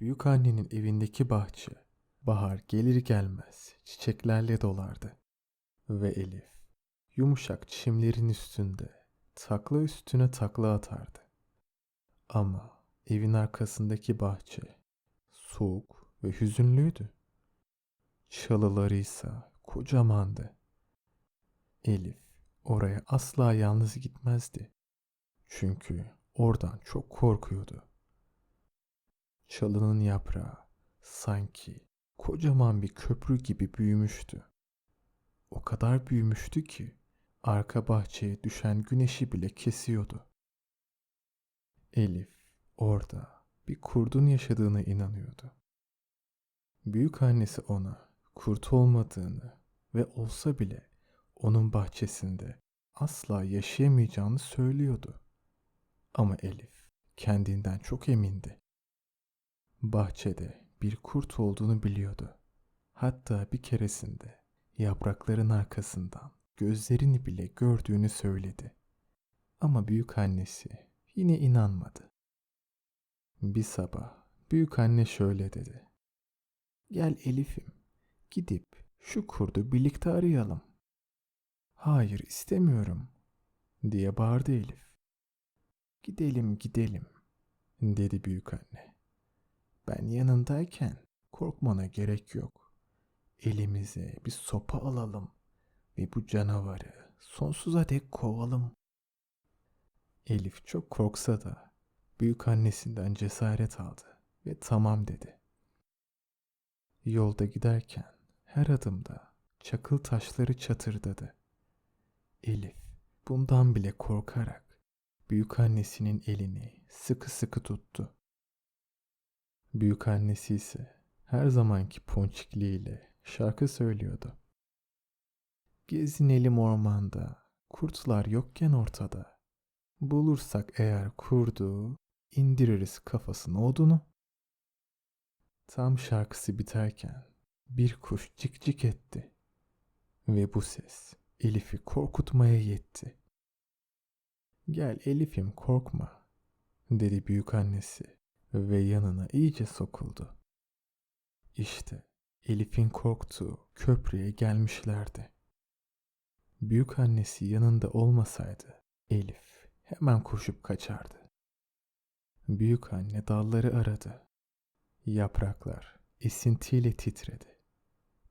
Büyük annenin evindeki bahçe bahar gelir gelmez çiçeklerle dolardı. Ve Elif yumuşak çimlerin üstünde takla üstüne takla atardı. Ama evin arkasındaki bahçe soğuk ve hüzünlüydü. Çalıları ise kocamandı. Elif oraya asla yalnız gitmezdi. Çünkü oradan çok korkuyordu. Çalının yaprağı sanki kocaman bir köprü gibi büyümüştü. O kadar büyümüştü ki arka bahçeye düşen güneşi bile kesiyordu. Elif orada bir kurdun yaşadığına inanıyordu. Büyük annesi ona kurt olmadığını ve olsa bile onun bahçesinde asla yaşayamayacağını söylüyordu. Ama Elif kendinden çok emindi. Bahçede bir kurt olduğunu biliyordu. Hatta bir keresinde yaprakların arkasından gözlerini bile gördüğünü söyledi. Ama büyük annesi yine inanmadı. Bir sabah büyük anne şöyle dedi. Gel Elif'im, gidip şu kurdu birlikte arayalım. Hayır istemiyorum diye bağırdı Elif. Gidelim gidelim dedi büyük anne. Ben yanındayken korkmana gerek yok. Elimize bir sopa alalım ve bu canavarı sonsuza dek kovalım. Elif çok korksa da büyük annesinden cesaret aldı ve tamam dedi. Yolda giderken her adımda çakıl taşları çatırdadı. Elif bundan bile korkarak büyük annesinin elini sıkı sıkı tuttu. Büyük annesi ise her zamanki ponçikliğiyle şarkı söylüyordu. Gezinelim ormanda, kurtlar yokken ortada. Bulursak eğer kurdu, indiririz kafasına odunu. Tam şarkısı biterken bir kuş cik cik etti. Ve bu ses Elif'i korkutmaya yetti. Gel Elif'im korkma, dedi büyük annesi ve yanına iyice sokuldu. İşte Elif'in korktuğu köprüye gelmişlerdi. Büyük annesi yanında olmasaydı Elif hemen koşup kaçardı. Büyük anne dalları aradı. Yapraklar esintiyle titredi.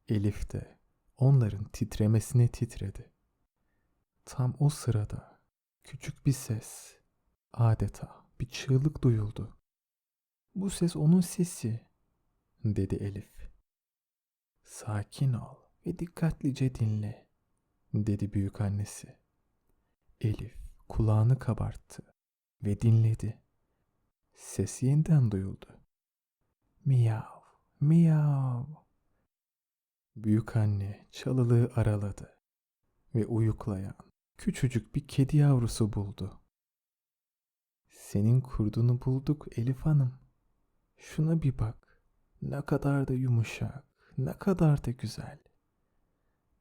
Elif de onların titremesine titredi. Tam o sırada küçük bir ses, adeta bir çığlık duyuldu. Bu ses onun sesi, dedi Elif. Sakin ol ve dikkatlice dinle, dedi büyük annesi. Elif kulağını kabarttı ve dinledi. Ses yeniden duyuldu. Miyav, miyav. Büyük anne çalılığı araladı ve uyuklayan küçücük bir kedi yavrusu buldu. Senin kurdunu bulduk Elif Hanım. Şuna bir bak. Ne kadar da yumuşak, ne kadar da güzel.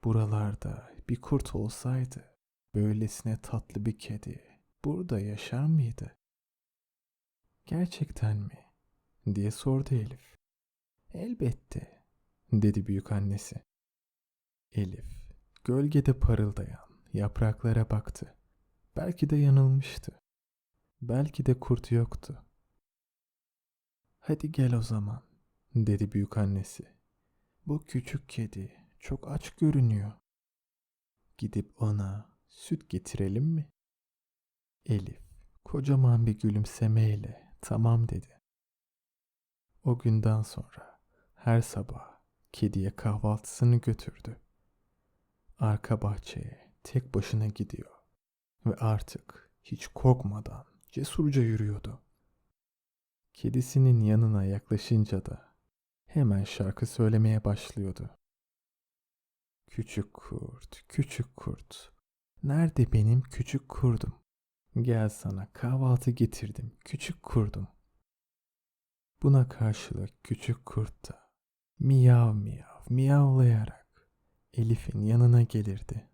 Buralarda bir kurt olsaydı, böylesine tatlı bir kedi burada yaşar mıydı? Gerçekten mi? diye sordu Elif. Elbette, dedi büyük annesi. Elif, gölgede parıldayan yapraklara baktı. Belki de yanılmıştı. Belki de kurt yoktu. Hadi gel o zaman, dedi büyük annesi. Bu küçük kedi çok aç görünüyor. Gidip ona süt getirelim mi? Elif kocaman bir gülümsemeyle tamam dedi. O günden sonra her sabah kediye kahvaltısını götürdü. Arka bahçeye tek başına gidiyor ve artık hiç korkmadan cesurca yürüyordu. Kedisinin yanına yaklaşınca da hemen şarkı söylemeye başlıyordu. Küçük kurt, küçük kurt, nerede benim küçük kurdum? Gel sana kahvaltı getirdim, küçük kurdum. Buna karşılık küçük kurt da miyav miyav miyavlayarak Elif'in yanına gelirdi.